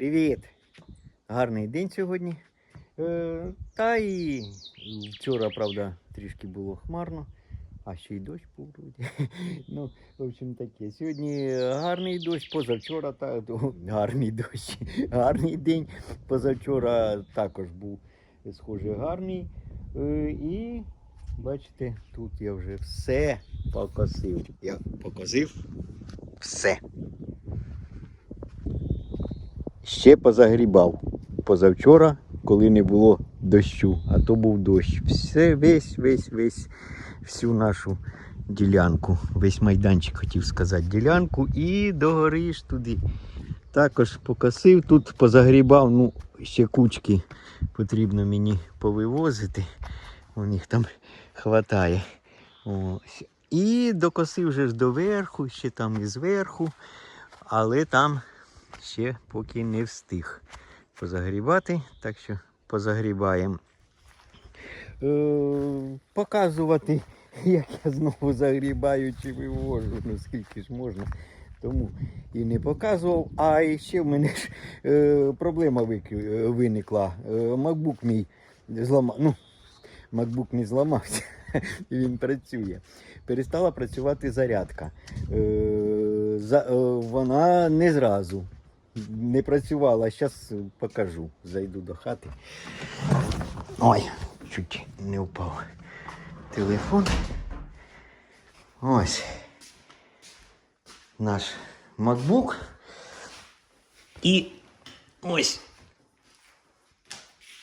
Привіт! Гарний день сьогодні. Е, та і вчора, правда, трішки було хмарно, а ще й дощ був. Ну, в общем таке. Сьогодні гарний дощ, позавчора та, то, гарний дощ, гарний день. Позавчора також був схоже гарний. Е, і бачите, тут я вже все покосив. Я покосив все. Ще позагрібав. Позавчора, коли не було дощу, а то був дощ. Все, весь, весь, весь, всю нашу ділянку, весь майданчик хотів сказати, ділянку і догори ж туди. Також покосив, тут позагрібав, ну, ще кучки потрібно мені повивозити. У них там хватає. Ось. І докосив вже ж доверху, ще там і зверху, але там ще поки не встиг позагрібати, так що позагрібаємо. Е, показувати, як я знову загрібаю чи вивожу, ну скільки ж можна. Тому і не показував. А ще в мене ж е, проблема е, виникла. Е, мій зламав. Ну, MacBook не зламався, він працює. Перестала працювати зарядка. Е, за, е, вона не зразу не працювала. Зараз покажу. Зайду до хати. Ой, чуть не впав телефон. Ось наш MacBook. І ось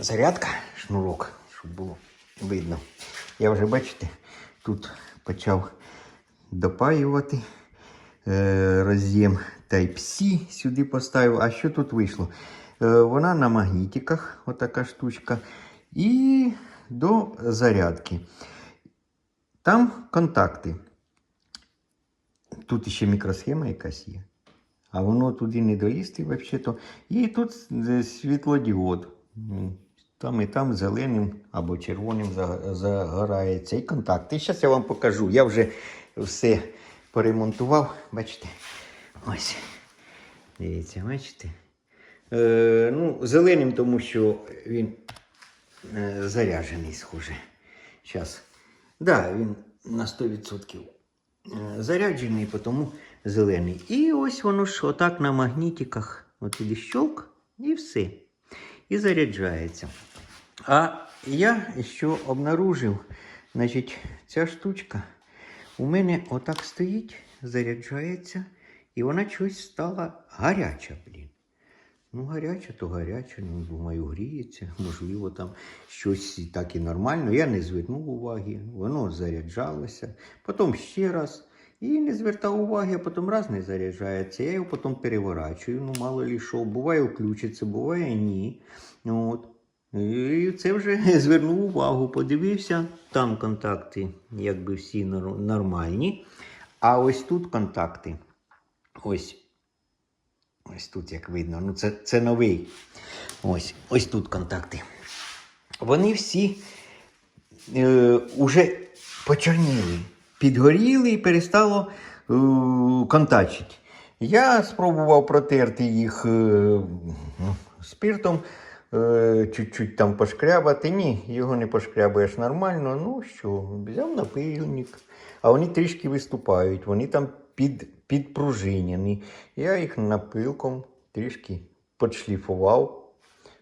зарядка, шнурок, щоб було видно. Я вже, бачите, тут почав допаювати е, роз'єм Type-C сюди поставив. А що тут вийшло? Е, вона на магнітиках, отака штучка, і до зарядки. Там контакти. Тут ще мікросхема якась є. А воно туди не долізти взагалі-то. І тут е, світлодіод. Там і там зеленим або червоним за- загорає цей контакт. І зараз я вам покажу. Я вже все поремонтував. Бачите? Ось. Дивіться, бачите? Е, ну, зеленим, тому що він е, заряджений, схоже. Зараз. Да, він на 100% е, заряджений, тому зелений. І ось воно ж отак на магнітиках. От туди щелк і все. І заряджається. А я що обнаружив, значить, ця штучка у мене отак стоїть, заряджається, і вона щось стала гаряча, блін. Ну, гаряча, то гаряча, ну, думаю, гріється. Можливо, там щось так і нормально. Я не звернув уваги, воно заряджалося. Потім ще раз. І не звертав уваги, а потім раз не заряджається. Я його потім переворачую. Ну, мало лі що. Буває включиться, буває ні. От. І це вже звернув увагу, подивився. Там контакти, якби всі нормальні. А ось тут контакти. Ось Ось тут, як видно, ну це, це новий. Ось, ось тут контакти. Вони всі е, уже почорніли, підгоріли і перестало е, контачити. Я спробував протерти їх е, спиртом, чуть-чуть там пошкрябати. Ні, його не пошкрябаєш нормально. Ну що, взяв напильник, а вони трішки виступають, вони там під, підпружинені. Я їх напилком трішки подшліфував.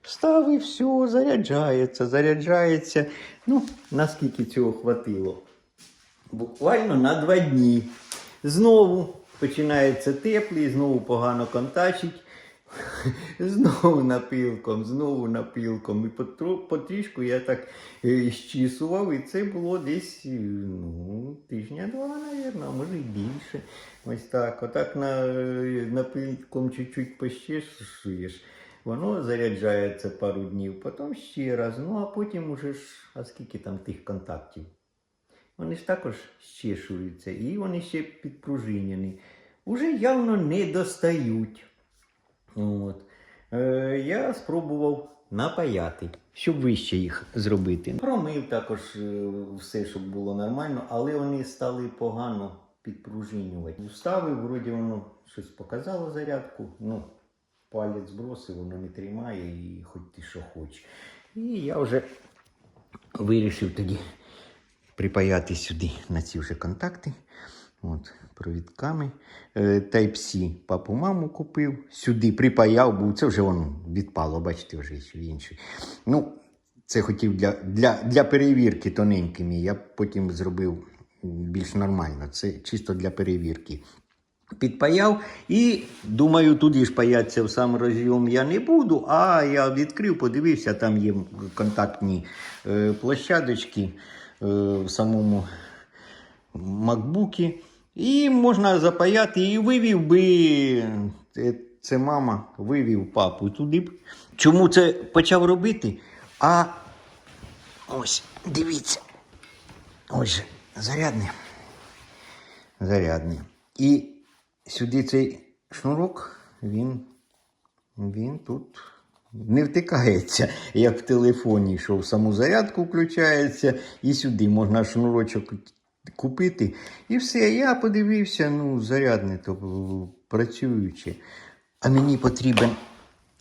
Встав і все, заряджається, заряджається. Ну, наскільки цього хватило? Буквально на два дні. Знову починається теплий, знову погано контачить. Знову напилком, знову напилком. І потрішку я так е, щісував, і це було десь е, ну, тижня-два, мабуть, а може і більше. Ось так. Отак на, е, напилком чуть-чуть пощешуєш. Воно заряджається пару днів, потім ще раз. Ну а потім уже ж, а скільки там тих контактів? Вони ж також щешуються і вони ще підпружинені. Уже явно не достають. От. Е, я спробував напаяти, щоб вище їх зробити. Промив також е, все, щоб було нормально, але вони стали погано підпружинювати. Вставив, вроді воно щось показало зарядку. Ну, палець збросив, воно не тримає і хоч ти що хочеш. І я вже вирішив тоді припаяти сюди на ці вже контакти. От, провідками. Е, Type-C папу маму купив, сюди припаяв, бо це вже воно відпало, бачите, вже інший. Ну, це хотів для, для, для перевірки тоненькими. Я потім зробив більш нормально. Це чисто для перевірки. Підпаяв і думаю, туди ж паятися в сам розйом я не буду. А я відкрив, подивився, там є контактні е, площадочки е, в самому макбукі. І можна запаяти, і вивів би це мама, вивів папу туди. б. Чому це почав робити? А ось, дивіться. Ось зарядне. Зарядне. І сюди цей шнурок, він, він тут не втикається, як в телефоні, що в саму зарядку включається, і сюди можна шнурочок купити. І все. Я подивився, ну, зарядне, то е, працююче. А мені потрібен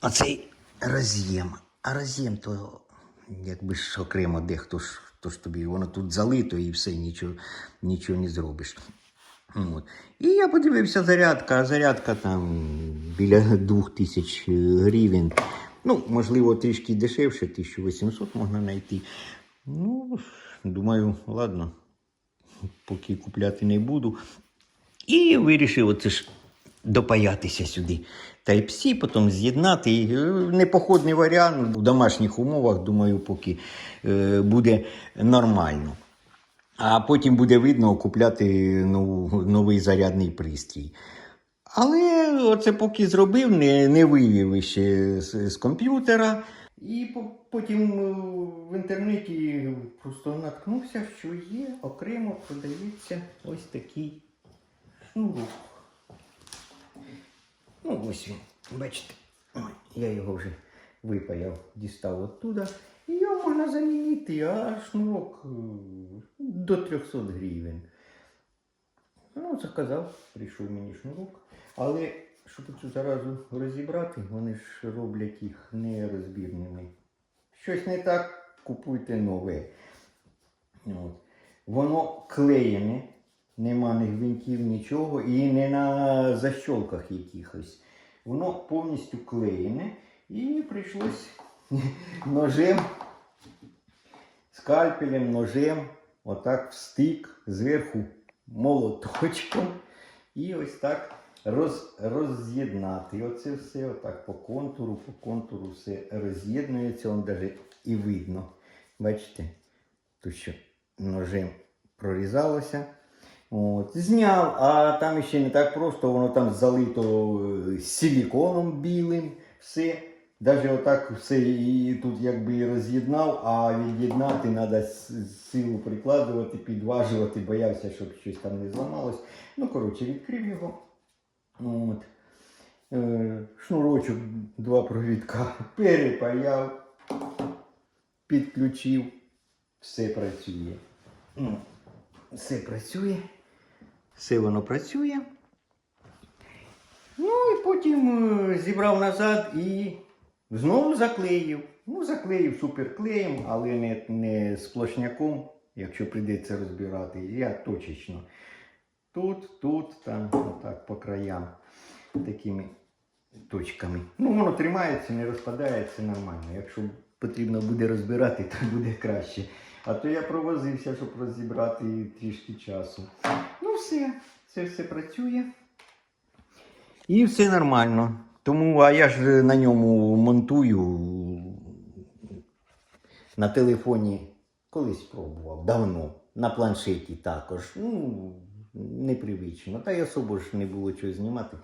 оцей роз'єм. А роз'єм то якби ж окремо дехто ж, то ж тобі, воно тут залито і все, нічого, нічого не зробиш. От. І я подивився зарядка, а зарядка там біля 2000 гривень. Ну, можливо, трішки дешевше, 1800 можна знайти. Ну, думаю, ладно, поки купляти не буду. І вирішив оце ж допаятися сюди. Type-C, потім з'єднати. І, е, Непоходний варіант в домашніх умовах, думаю, поки е, буде нормально. А потім буде видно купляти нову- новий зарядний пристрій. Але оце поки зробив, не, не вивів ще з, з комп'ютера. І потім е, в інтернеті просто наткнувся, що є окремо продається ось такий шнурок. Ну, ось він, бачите, я його вже випаяв, дістав оттуда. І його можна замінити, а шнурок е, до 300 гривень. Ну, заказав, прийшов мені шнурок. Але щоб цю заразу розібрати, вони ж роблять їх нерозбірними. Щось не так, купуйте нове. От. Воно клеєне, нема ні гвинтів, нічого, і не на защолках якихось. Воно повністю клеєне. І прийшлось ножем, скальпелем, ножем, отак в стик зверху молоточком. І ось так роз, роз'єднати. Оце все отак по контуру, по контуру все роз'єднується, он навіть і видно. Бачите, тут що ножем прорізалося. От, зняв, а там ще не так просто, воно там залито е, силіконом білим, все. Навіть отак все і тут якби роз'єднав, а від'єднати треба силу прикладувати, підважувати, боявся, щоб щось там не зламалось. Ну, коротше, відкрив його. От. Е, шнурочок, два провідка перепаяв, підключив, все працює. Ну, все працює, все воно працює. Ну і потім е, зібрав назад і знову заклеїв. Ну, заклеїв суперклеєм, але не, не сплошняком, якщо прийдеться розбирати. Я точечно. Тут, тут, там, отак по краям такими точками. Ну, воно тримається, не розпадається нормально. Якщо потрібно буде розбирати, то буде краще. А то я провозився, щоб розібрати трішки часу. Ну, все, це все працює. І все нормально. Тому, а я ж на ньому монтую на телефоні колись пробував, давно. На планшеті також. Ну, непривично. Та й особо ж не було чого знімати.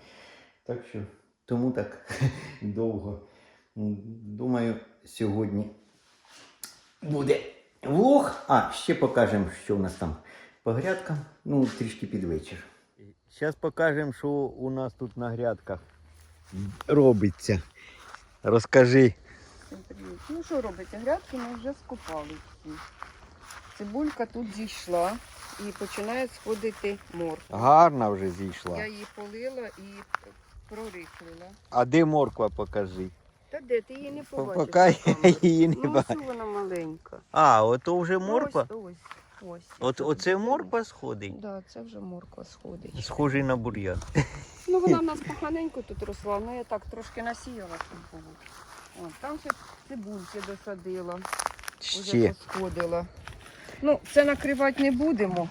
Так що тому так довго. Думаю, сьогодні буде влог. А, ще покажемо, що у нас там по грядкам. Ну, трішки під вечір. Зараз покажемо, що у нас тут на грядках робиться. Розкажи. Ну що робиться? Грядки ми вже скопали всі. Цибулька тут зійшла і починає сходити морква. Гарна вже зійшла. Я її полила і прорихлила. А де морква покажи? Та де ти її не побачиш? Поки я її не Ну, бачу. ось вона маленька. А, ото вже морква? Ось, ось, ось. От, оце морква сходить. Да, це вже морква сходить. Схожий на бур'ян. Ну вона в нас поганенько тут росла, ну я так трошки насіяла. О, там ще цибульки досадила, вже Ще. посходила. Ну, це накривати не будемо.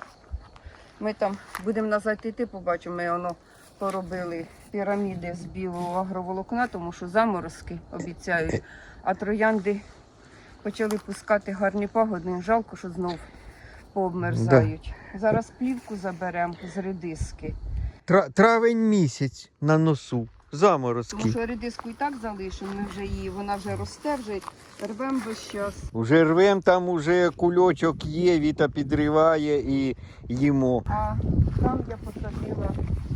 Ми там будемо назад йти, побачимо, ми воно поробили піраміди з білого агроволокна, тому що заморозки обіцяють, а троянди почали пускати гарні пагоди. Жалко, що знов пообмерзають. Зараз плівку заберемо з редиски. Травень місяць на носу. Тому що редиску і так залишимо, ми вже її, вона вже росте, вже рвемо весь час. Уже рвем, там уже кульочок є, віта підриває і їмо. А там я посадила,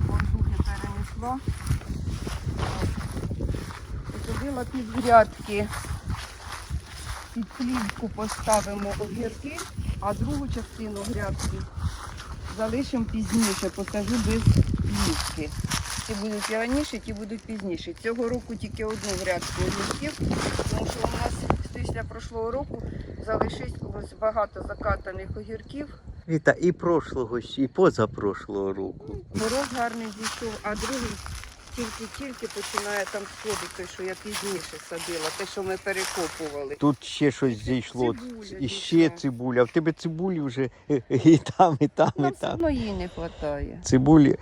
воздухи перенесла. Посадила під грядки. Під плівку поставимо огірки, а другу частину грядки залишимо пізніше, посажу без плівки. Ті будуть раніше, ті будуть пізніше. Цього року тільки одну грядку огірків, тому що у нас після прошлого року залишилось багато закатаних огірків. Віта, і прошлого, і позапрошлого року. Горох гарний зійшов, а другий тільки-тільки починає там сходити, що я пізніше садила, те, що ми перекопували. Тут ще щось зійшло. Цибуля І ще зійшла. цибуля. В тебе цибулі вже і там, і там, і Нам все там. одно їй не вистачає. Цибулі.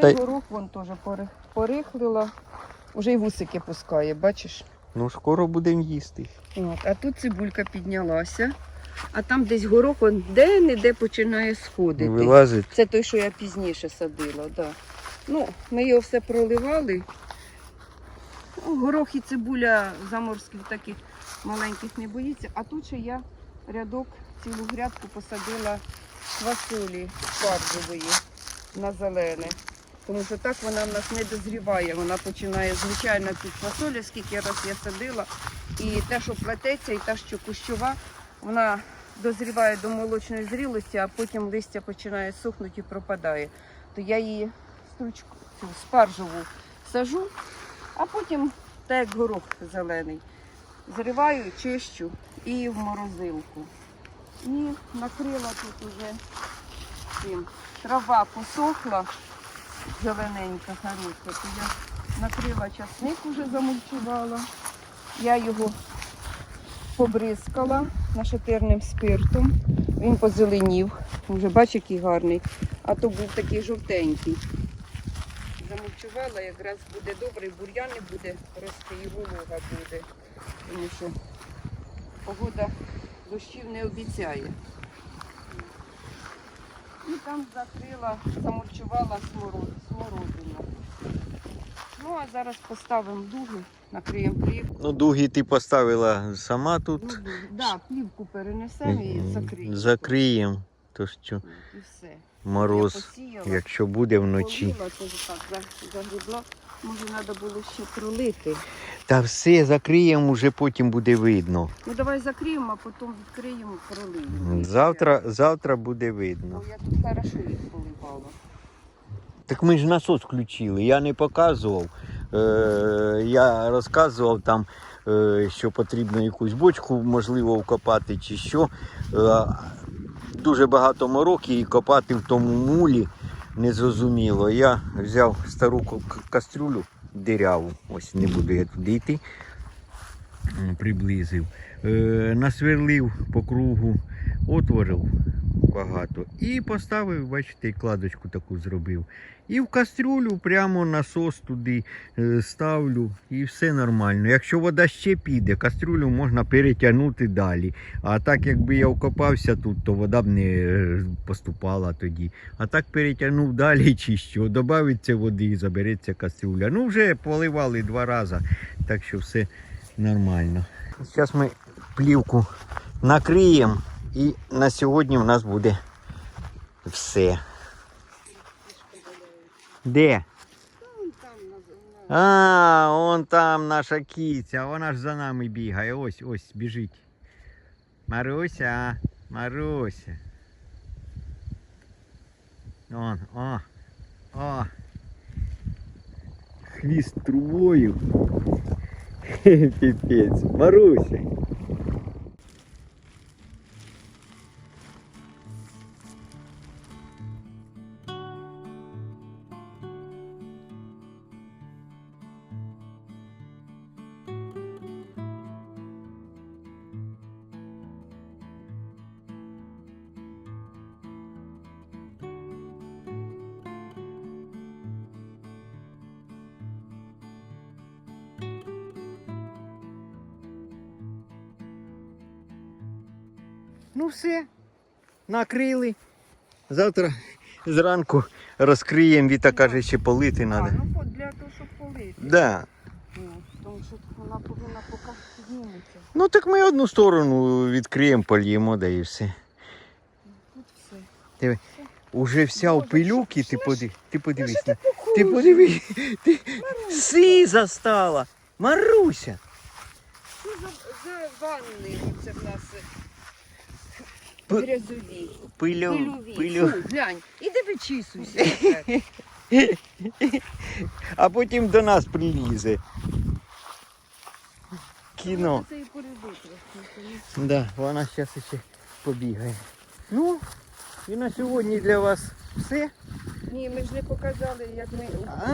Та горох вон теж пори- порихлила, вже й вусики пускає, бачиш? Ну, скоро будемо їсти. От, а тут цибулька піднялася, а там десь горох он де-не-де починає сходити. Вилазить. Це той, що я пізніше садила, да. Ну, ми його все проливали. Ну, горох і цибуля заморських таких маленьких не боїться. А тут ще я рядок, цілу грядку посадила квасолі спаржевої на зелене. Тому що так вона в нас не дозріває. Вона починає звичайно під квасолі, скільки раз я садила. І те, що плететься, і те, що кущова, вона дозріває до молочної зрілості, а потім листя починає сухнути і пропадає. То я її стручку, цю спаржеву сажу, а потім, так як горох зелений, зриваю, чищу і в морозилку. І накрила тут уже. Трава посохла, зелененька, хороша, то я накрила часник, уже замульчувала. Я його побризкала нашатирним спиртом. Він позеленів. Вже бач, який гарний. А то був такий жовтенький. Замульчувала, якраз буде добре, і бур'ян не буде рости, і волога буде. Тому що погода дощів не обіцяє. Там закрила, замульчувала смород, смородину. Ну а зараз поставимо дуги, накриємо плівку. Ну, дуги ти поставила сама тут. Ну, да, плівку перенесемо і закриємо. Закриємо. То що І все. мороз, якщо буде вночі. полила, то так за- загребла. Може, треба було ще пролити. Та все, закриємо, вже потім буде видно. Ну давай закриємо, а потім відкриємо, пролиємо. Завтра, завтра буде видно. Ну, я тут хорошо їх поливала. Так ми ж насос включили, я не показував. Е, я розказував там, е, що потрібно якусь бочку, можливо, вкопати чи що. Е, дуже багато мороки і копати в тому мулі незрозуміло. Я взяв стару кастрюлю диряву, ось не буду я туди йти. Приблизив. Е, насверлив по кругу, отворив багато. І поставив, бачите, кладочку таку зробив. І в кастрюлю прямо насос туди е, ставлю, і все нормально. Якщо вода ще піде, кастрюлю можна перетягнути далі. А так, якби я вкопався тут, то вода б не е, поступала тоді. А так перетягнув далі чи що, додається води і забереться кастрюля. Ну, вже поливали два рази, так що все нормально. Зараз ми плівку накриємо і на сьогодні в нас буде все. Де? А, он там наша кіця, вона ж за нами бігає. Ось, ось, біжить. Маруся, Маруся. Он, о, о. хвіст трубою. Піпець. Маруся. Накрили. Завтра зранку розкриємо, Віта каже, ще полити треба. ну для того, щоб полити. Да. Ну, тому що вона повинна поки підніметься. Ну так ми одну сторону відкриємо, польємо, да і все. Тут все. Уже вся у пилюки, ти, поди, ти подивись. на- ти Ти подивись, ти сиза стала. Маруся. Що за, за ванни це в нас грязові, Пилю, пильові. пилю. Фу, глянь, іди вичісуйся. тепер. А потім до нас прилізе. Кіно. Це і коридор. Да, вона зараз ще побігає. Ну, і на сьогодні для вас все. Ні, ми ж не показали, як ми А,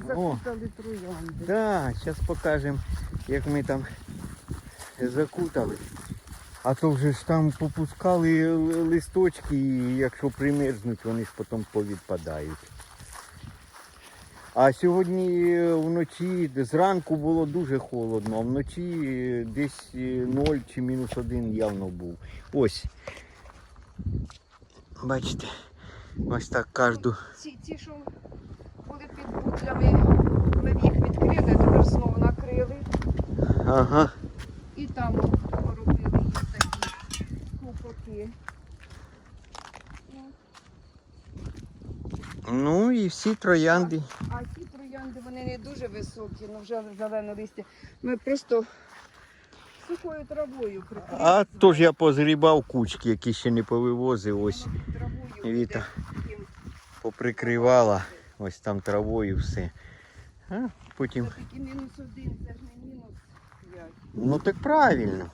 о, закутали троянди. да, зараз покажемо, як ми там закутали. А то вже ж там попускали листочки, і якщо примерзнуть, вони ж потім повідпадають. А сьогодні е, вночі, зранку було дуже холодно, а вночі е, десь е, 0 чи мінус 1 явно був. Ось. Бачите, ось так кожну. Ці, ці, що були під бутлями, ми їх відкрили, тепер знову накрили. Ага. І там купоки. Ну, і всі троянди. А ті троянди вони не дуже високі, ну вже зелене листя. Ми просто сухою травою прикрили. А то ж я позгрібав кучки, які ще не повивозив. Ось Віта. поприкривала. Ось там травою все. А потім. Це такий мінус один, це ж не мінус п'ять. Ну так правильно.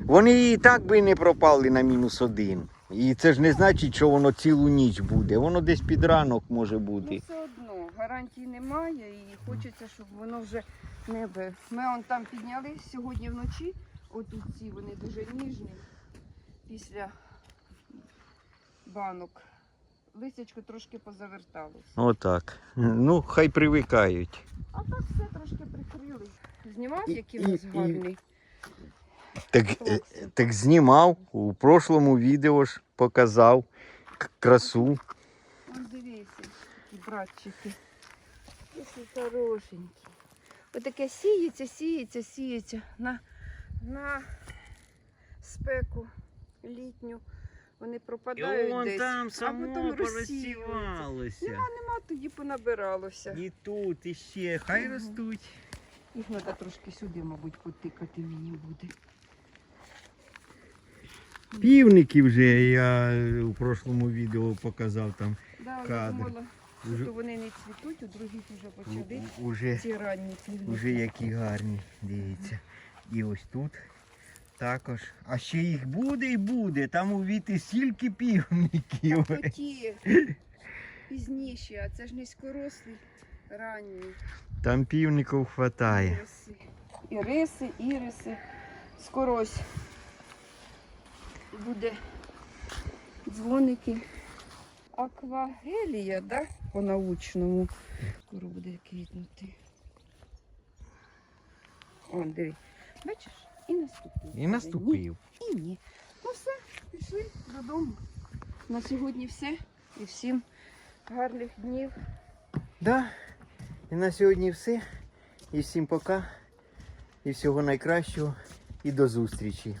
Вони і так би не пропали на мінус один. І це ж не значить, що воно цілу ніч буде. Воно десь під ранок може Ну бути. все одно, гарантій немає і хочеться, щоб воно вже не би. Ми он там підняли сьогодні вночі. Отут ці вони дуже ніжні після банок. Листячко трошки позаверталося. Отак. Ну, хай привикають. А так все трошки прикрили. Знімав, який у нас гарний. Так, е, так знімав у прошлому відео ж показав красу. Ось дивіться, братчики. Які хорошенькі. Отаке сіється, сіється, сіється на, на спеку літню. Вони пропадають десь. а потім розсіюються. Нема, нема, тоді понабиралося. І тут, і ще. Хай Мгм. ростуть. Їх треба трошки сюди, мабуть, потикати мені буде. Півники вже я у прошлому відео показав там. Да, Кадр. я думала, Уже, що вони не цвітуть, у других вже почали. уже, Ці ранні півники. уже які гарні, дивіться. І ось тут також. А ще їх буде і буде. Там у віти стільки півників. Так, то ті пізніші, а це ж низькорослі, ранні. Там півників хватає. Іриси. Іриси, іриси. Скоро ось буде дзвоники. Аквагелія, да? По-научному. Скоро буде квітнути. Он, диви. Бачиш? І наступив. І наступив. І ні. Ну все, пішли додому. На сьогодні все. І всім гарних днів. Да. І на сьогодні все. І всім пока. І всього найкращого. І до зустрічі.